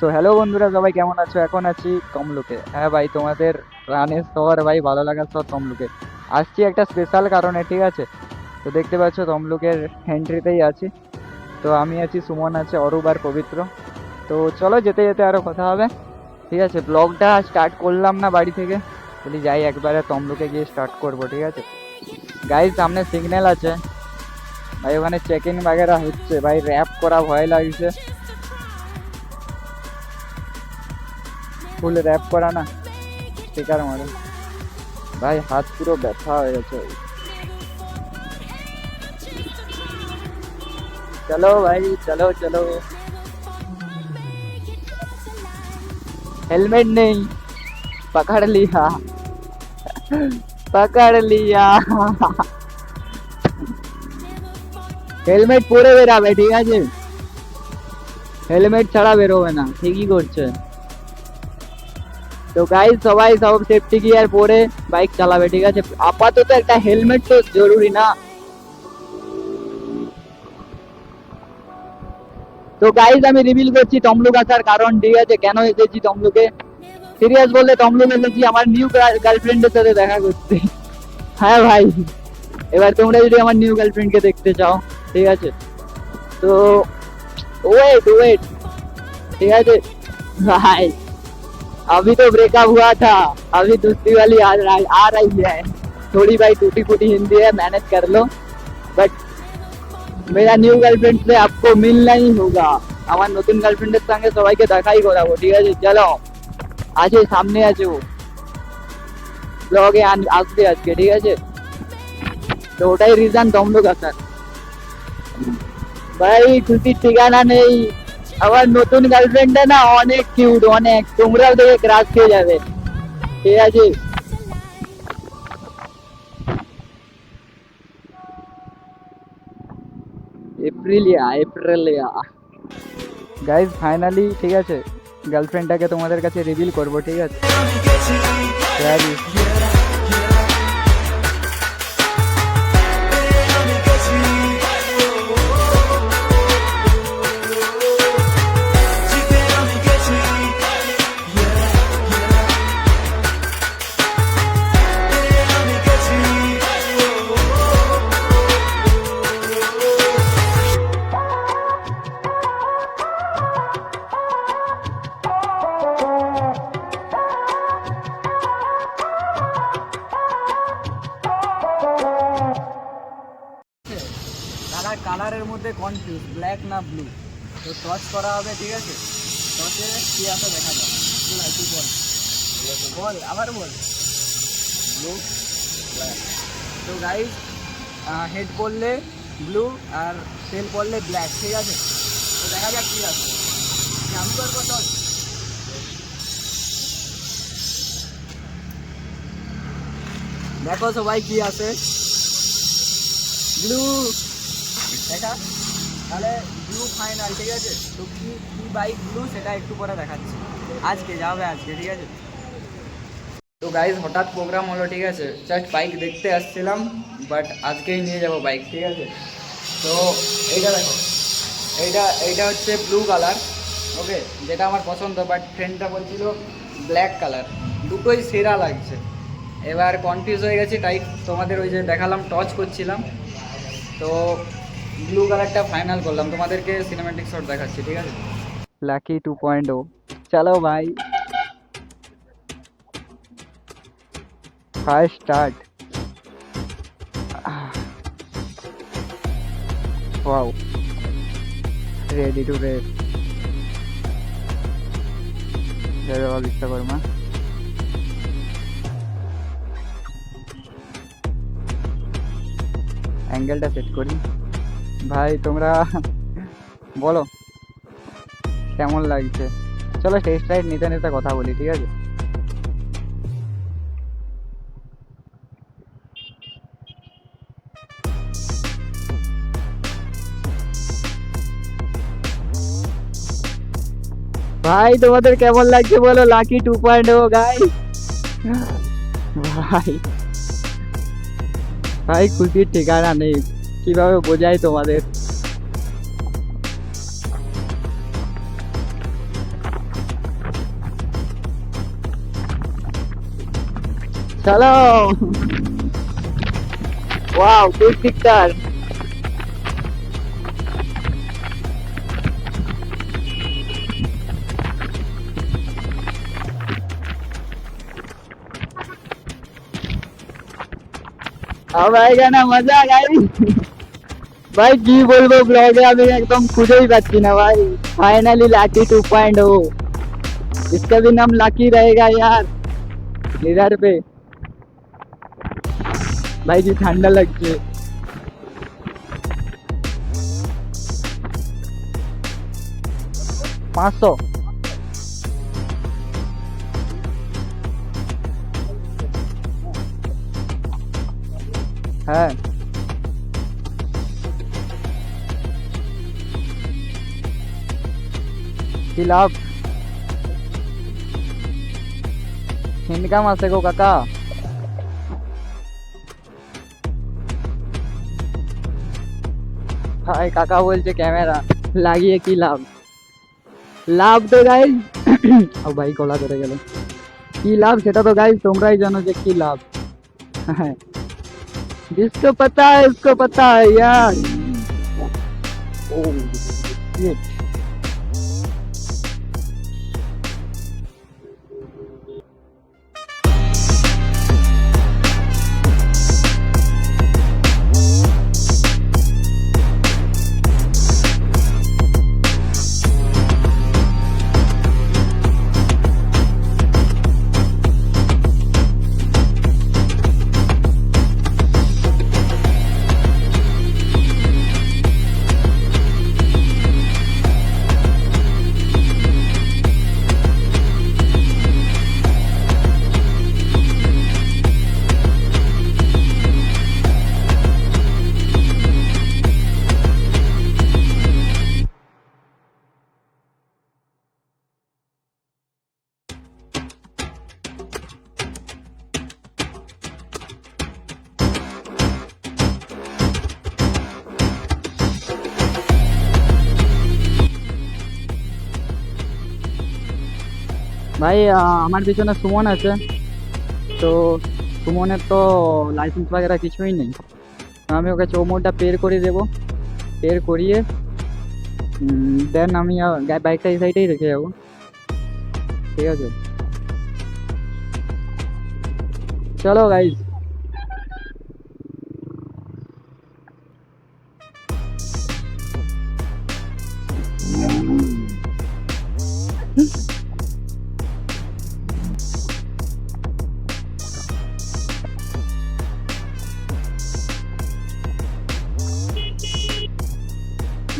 So hello বন্ধুরা, সবাই কেমন আছো? এখন আছি তমলুকে। হ্যাঁ ভাই, তোমাদের রানের শহর ভাই, ভালো লাগার শহর তমলুকে। আসছি একটা স্পেশাল কারণে, ঠিক আছে? তো দেখতে পাচ্ছ, তমলুকের এন্ট্রিতেই আছি। তো আমি আছি, সুমন আছে, অরূপ আর পবিত্র। তো চলো, যেতে যেতে আরও কথা হবে। ঠিক আছে ব্লগটা স্টার্ট করলাম না বাড়ি থেকে। বলি যাই, একবারে তমলুকে গিয়ে স্টার্ট করব, ঠিক আছে? গাইজ সামনে সিগন্যাল আছে। ভাই, ওখানে চেক ইন বাগেরা হচ্ছে। ভাই র্যাপ করা ভয় লাগছে। ফুল র্যাপ করা না স্টিকার মারে ভাই হাত পুরো ব্যথা হয়ে গেছে চলো ভাই চলো চলো हेलमेट नहीं पकड़ लिया पकड़ लिया হেলমেট পরে বেরাবে ঠিক আছে হেলমেট ছাড়া বেরোবে না ঠিকই করছে তো গাইজ সবাই সব সেফটি গিয়ার পরে বাইক চালাবে, ঠিক আছে? আপাতত একটা হেলমেট তো জরুরি না। তো গাইজ আমি রিভিল করছি তমলুক আসার কারণ, ঠিক আছে? কেন এসেছি তমলুকে? সিরিয়াস বললে তমলুক এসেছি, আমার নিউ গার্লফ্রেন্ডের সাথে দেখা করতে। হ্যাঁ ভাই, এবার তোমরা যদি আমার নিউ গার্লফ্রেন্ডকে দেখতে চাও, ঠিক আছে? তো ওয়েট ওয়েট ঠিক আছে? ভাই अभी तो ब्रेकअप हुआ था अभी दूसरी वाली आ, रहा- आ रही है थोड़ी भाई टूटी फूटी हिंदी है मैनेज कर लो बट मेरा নিউ গার্লফ্রেন্ড से आपको मिलना ही होगा আমার নতুন গার্লফ্রেন্ডের সঙ্গে সবাইকে দেখাই করাবো ঠিক আছে চলো আছে সামনে আছে ও ব্লগে আসবে আজকে ঠিক আছে তো ওটাই রিজন তমলুক আসার ভাই খুশির ঠিকানা নেই আমার নতুন গার্লফ্রেন্ডটা না অনেক কিউট অনেক। তোমরাও দেখে ক্রাশ খেয়ে যাবে। ঠিক আছে? Aprilia Aprilia. গাইজ ফাইনালি ঠিক আছে? গার্লফ্রেন্ডটাকে তোমাদের কাছে রিভিল করব ঠিক আছে? ব্ল্যাক না ব্লু তো টচ করা হবে, ঠিক আছে? টচে কি আছে দেখা যাবে তুই বল। বল, আবার বল। ব্লু তো গাইজ হেড করলে ব্লু আর টেল করলে ব্ল্যাক ঠিক আছে? তো দেখা যাক কি আছে। আমি করব টচ দেখো সবাই কি আছে। ব্লু দেখা? তাহলে ব্লু ফাইনাল ঠিক আছে? তো কি কি বাইক ব্লু সেটা একটু পরে দেখাচ্ছি। আজকে যাবে আজকে, ঠিক আছে? তো গাইজ হঠাৎ প্রোগ্রাম হলো, ঠিক আছে? জাস্ট বাইক দেখতে আসছিলাম বাট আজকেই নিয়ে যাব বাইক ঠিক আছে? তো এইটা দেখো। এইটা এইটা হচ্ছে ব্লু কালার ওকে যেটা আমার পছন্দ বাট ফ্রেন্ডটা বলছিল ব্ল্যাক কালার দুটোই সেরা লাগছে। এবার কনফিউজ হয়ে গেছি, তাই তোমাদের ওই যে দেখালাম টচ করছিলাম। তো ব্লু কালারটা ফাইনাল করলাম। তোমাদেরকে সিনেম্যাটিক শট দেখাচ্ছি, ঠিক আছে? লাকি টু পয়েন্ট ও চলো ভাই। First start wow ready to red জয় বাবা বিশ্বকর্মা অ্যাঙ্গেলটা সেট করি। ভাই, তোমরা বলো, কেমন লাগছে? চলো টেস্ট রাইড নিতে নিতে কথা বলি, ঠিক আছে? ভাই, তোমাদের কেমন লাগছে বলো? Lucky two point O guy ভাই ভাই, খুশির ঠিকানা নেই। কিভাবে বোঝাই তোমাদের চলো ওয়াও গুড পিকচার अब आएगा ना मजा गाइस ভাই কি বলবো ব্লগে আমি একদম খুঁজেই পাচ্ছি না ভাই ফাইনালি লাকি टू पॉइंट हो इसका भी नाम लाकी रहेगा यार इधर पे भाई जी ঠান্ডা লাগছে পাঁচশো হ্যাঁ কি লাভ ইনকাম আছে গো কাকা ভাই কাকা বলছে ক্যামেরা লাগিয়ে কি লাভ লাভ তো গাইজ ও ভাই গলা ধরে গেল কি লাভ সেটা তো গাইজ তোমরাই জানো যে কি লাভ হ্যাঁ जिसको पता है उसको पता है यार ভাই আমার পিছনে সুমন আছে। তো সুমনের তো লাইসেন্স বাগেরা কিছুই নেই। আমি ওকে চৌমোটা পের করে দেবো। পের করিয়ে দেন আমি বাইকটা এই সাইডেই রেখে যাব। ঠিক আছে? চলো গাইজ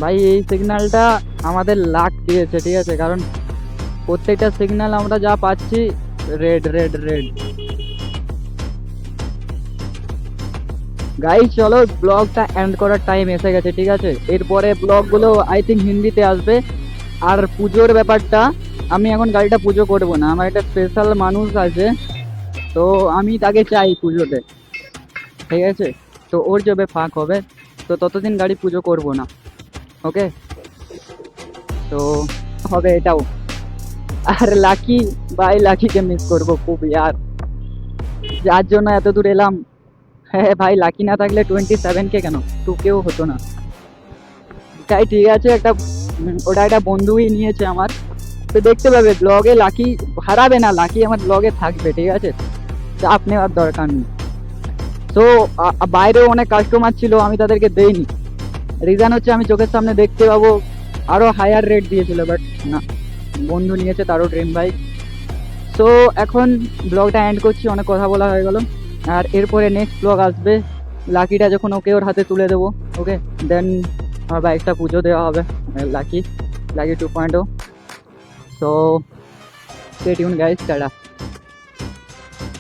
ভাই, এই সিগন্যালটা আমাদের লাক দিয়েছে, ঠিক আছে? কারণ প্রত্যেকটা সিগন্যাল আমরা যা পাচ্ছি রেড রেড রেড গাইজ চলো ব্লগটা এন্ড করার টাইম এসে গেছে, ঠিক আছে? এরপরে ব্লগগুলো আই থিঙ্ক হিন্দিতে আসবে। আর পুজোর ব্যাপারটা, আমি এখন গাড়িটা পুজো করব না, আমার একটা স্পেশাল মানুষ আছে, তো আমি তাকে চাই পুজোতে, ঠিক আছে? তো ওর যবে ফাঁক হবে, তো ততদিন গাড়ি পুজো করব না। ওকে তো হবে এটাও। আর লাকি, ভাই লাকিকে মিস করব খুব ইয়ার যার জন্য এত দূর এলাম? হ্যাঁ ভাই, লাকি না থাকলে টোয়েন্টি সেভেন কে কেন? টু কেও হতো না। তাই ঠিক আছে, একটা ওটা একটা বন্ধুই নিয়েছে আমার। তো দেখতে পাবে ব্লগে লাকি হারাবে না, লাকি আমার ব্লগে থাকবে, ঠিক আছে? চাপ নেওয়ার দরকার নেই। তো বাইরেও অনেক কাস্টমার ছিল, আমি তাদেরকে দেইনি। রিজন হচ্ছে আমি চোখের সামনে দেখতে পাবো আরও হায়ার রেট দিয়েছিল বাট না, বন্ধু নিয়েছে তারও ড্রিম বাইক সো এখন ব্লগটা এন্ড করছি, অনেক কথা বলা হয়ে গেল। আর এরপরে নেক্সট ব্লগ আসবে, লাকিটা যখন ওকে ওর হাতে তুলে দেবো ওকে দেন আমার বাইকটা পুজো দেওয়া হবে lucky lucky two point O so stay tune guys tata.